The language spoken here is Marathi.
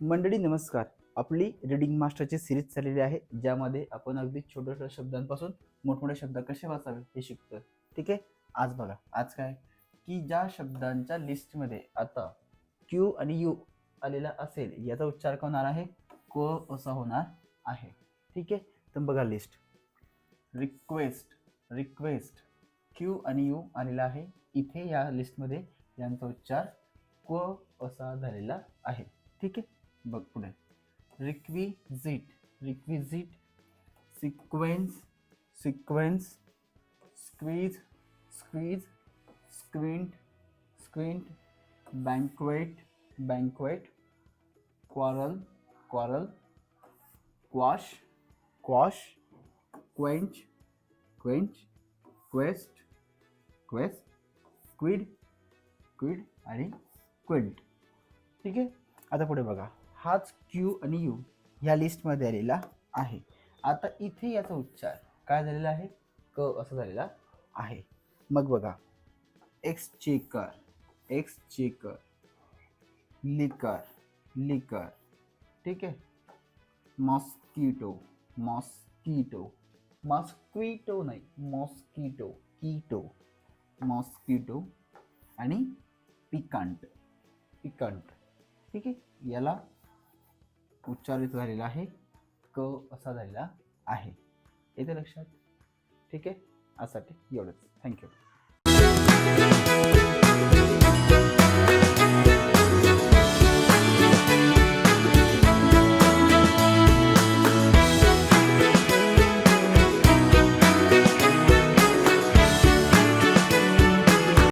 मंडळी नमस्कार. आपली रीडिंग मास्टरची सिरीज चाललेली आहे ज्यामध्ये आपण अगदी छोट्या छोट्या शब्दांपासून मोठमोठे शब्द कसे वाचावे हे शिकतोय. ठीक आहे? आज बघा आज काय? की ज्या शब्दांच्या लिस्टमध्ये आता क्यू आणि यू आलेला असेल याचा उच्चार होणार आहे? क असा होणार आहे. ठीक आहे? तर बघा लिस्ट रिक्वेस्ट रिक्वेस्ट क्यू आणि यू आलेला आहे. इथे या लिस्टमध्ये यांचा उच्चार क असा झालेला आहे. ठीक आहे? बघ पुढे requisite requisite sequence sequence squeeze squeeze squint squint banquet banquet quarrel quarrel quash quash quench quench quest quest quid quid आणि क्विंट ठीक आहे आता पुढे बघा हाच क्यू आणि यू ह्या लिस्टमध्ये आलेला आहे. आता इथे याचा उच्चार काय झालेला आहे? क असा झालेला आहे. मग बघा. Exchequer exchequer liquor liquor ठीक आहे? मॉस्किटो मॉस्किटो मॉस्क्विटो नाही. मॉस्किटो किटो मॉस्किटो आणि पिकांट पिकांट ठीक आहे? याला उच्चारित झालेला आहे क असा झालेला आहे. येते लक्षात? ठीक आहे? आजसाठी एवढंच. थँक्यू